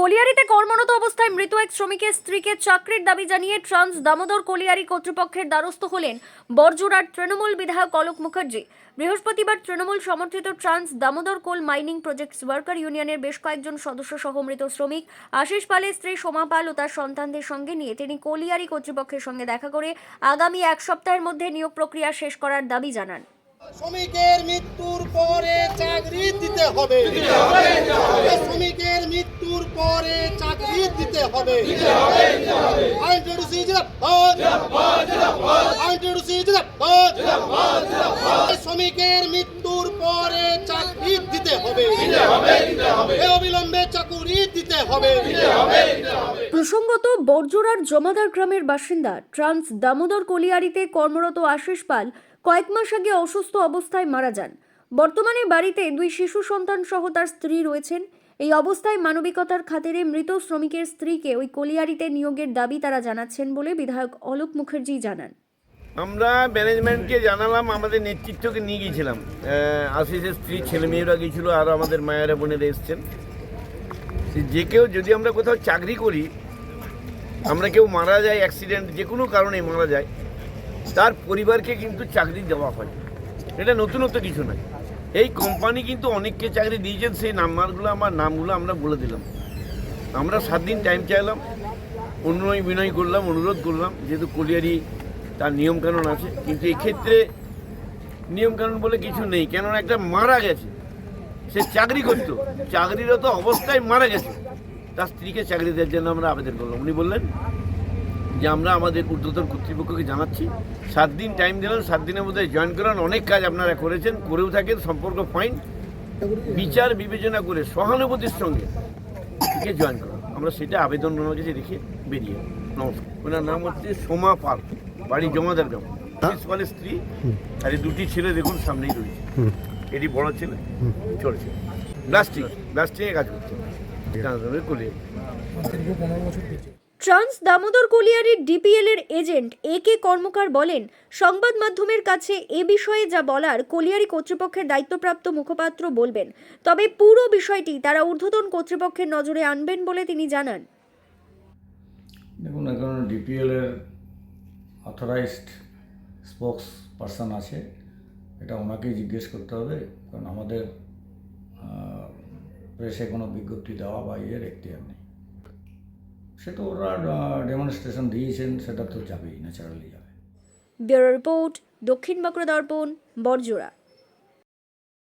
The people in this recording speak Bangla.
কলিয়ারিতে কর্মরত অবস্থায় মৃত এক শ্রমিকের স্ত্রীকে চাকরির দাবি জানিয়ে ট্রান্স দামোদর কলিয়ারি কর্তৃপক্ষের দ্বারস্থ হলেন বরজোড়ার তৃণমূল বিধায়ক অলোক মুখার্জি। বৃহস্পতিবার তৃণমূল সমর্থিত trans Damodar coal mining projects worker ইউনিয়নের বেশ কয়েকজন সদস্য সহ মৃত শ্রমিক আশিস পালের স্ত্রী সোমা পাল ও তার সন্তানদের সঙ্গে নিয়ে তিনি কলিয়ারি কর্তৃপক্ষের সঙ্গে দেখা করে আগামী এক সপ্তাহের মধ্যে নিয়োগ প্রক্রিয়া শেষ করার দাবি জানান। শ্রমিকের মৃত্যুর পরে চাকরি দিতে হবে। মৃত্যুর পরে চাকরি দিতে হবে। শ্রমিকের মৃত্যুর পরে চাকরি দিতে হবে। অবিলম্বে চাকুরি দিতে হবে। প্রসঙ্গত বর্জোড়ার জমাদার গ্রামের বাসিন্দা ট্রান্স দামোদর কলিয়ারিতে কর্মরত আশিস পাল কয়েক মাস আগে অসুস্থ অবস্থায় মারা যান। বর্তমানে বাড়িতে দুই শিশু সন্তান সহ তার স্ত্রী রয়েছেন। এই অবস্থায় মানবিকতার খাতিরে মৃত শ্রমিকের স্ত্রীকে ওই কলিয়ারিতে নিয়োগের দাবি তারা জানাচ্ছেন বলে বিধায়ক অলোক মুখার্জি জানান। আমরা ম্যানেজমেন্টকে জানালাম, আমাদের নেতৃত্বকে নিয়ে গিয়েছিলাম। আশিসের স্ত্রী ছেলে মেয়েরা গিয়েছিল আর আমাদের মায়েরা, বোনেরা এসছেন। যে কেউ, যদি আমরা কোথাও চাকরি করি, আমরা কেউ মারা যায় অ্যাক্সিডেন্ট যে কোনো কারণে মারা যায়, তার পরিবারকে কিন্তু চাকরি দেওয়া হয়। এটা নতুনত্ব কিছু নয়। এই কোম্পানি কিন্তু অনেককে চাকরি দিয়েছেন, সেই নাম্বারগুলো আমার, নামগুলো আমরা বলে দিলাম। আমরা সাত দিন টাইম চাইলাম, অনুনয় বিনয় করলাম, অনুরোধ করলাম, যেহেতু কলিয়ারি তার নিয়মকানুন আছে, কিন্তু এক্ষেত্রে নিয়মকানুন বলে কিছু নেই, কেননা একটা মারা গেছে। সে চাকরি করতো, চাকরিরত অবস্থায় মারা গেছে। তার স্ত্রীকে চাকরি দেওয়ার জন্য আমরা আবেদন করলাম। উনি বললেন যে আমরা আমাদের ঊর্ধ্বতন কর্তৃপক্ষকে জানাচ্ছি, সাত দিন টাইম দিলেন, সাত দিনের মধ্যে জয়েন করান, অনেক কাজ আপনারা করেছেন, করেও থাকেন, সম্পর্ক ফাইন বিচার, বিবেচনা করে সহানুভূতির সঙ্গে থেকে জয়েন করো আমরা সেটা আবেদন ওনার কাছে রেখে বেরিয়ে নমস্কার। ওনার নাম হচ্ছে সোমা পাল, বাড়ি জমাদার গ্রাম। আশিস পালের স্ত্রী, আর এই দুটি ছেলে দেখুন সামনেই রয়েছে। এটি বড় ছেলে চলছে ব্লাস্টিং ব্লাস্টিংয়ে কাজ করছে। কলিয়ে ট্রান্স দামোদর কলিয়ারির ডিপিএল এর এজেন্ট এ কে কর্মকার বলেন, সংবাদ মাধ্যমের কাছে এ বিষয়ে যা বলার কলিয়ারি কর্তৃপক্ষের দায়িত্বপ্রাপ্ত মুখপাত্র বলবেন। তবে পুরো বিষয়টি তারা ঊর্ধ্বতন কর্তৃপক্ষের নজরে আনবেন বলে তিনি জানান। দেখুন, এখন ডিপিএলের অথরাইজড স্পোক্স পারসন আছে। এটা ওনাকেই জিজ্ঞেস করতে হবে, কারণ আমাদের প্রেসে কোনো বিজ্ঞপ্তি দেওয়া বা ইয়ের এখতিয়ার নেই। সে তো ওরা ডেমনস্ট্রেশন দিয়েছেন, সেটা তো যাবেই ন্যাচারালি যাবে। ব্যুরো রিপোর্ট, দক্ষিণ বাঁকুড়া দর্পণ বরজোড়া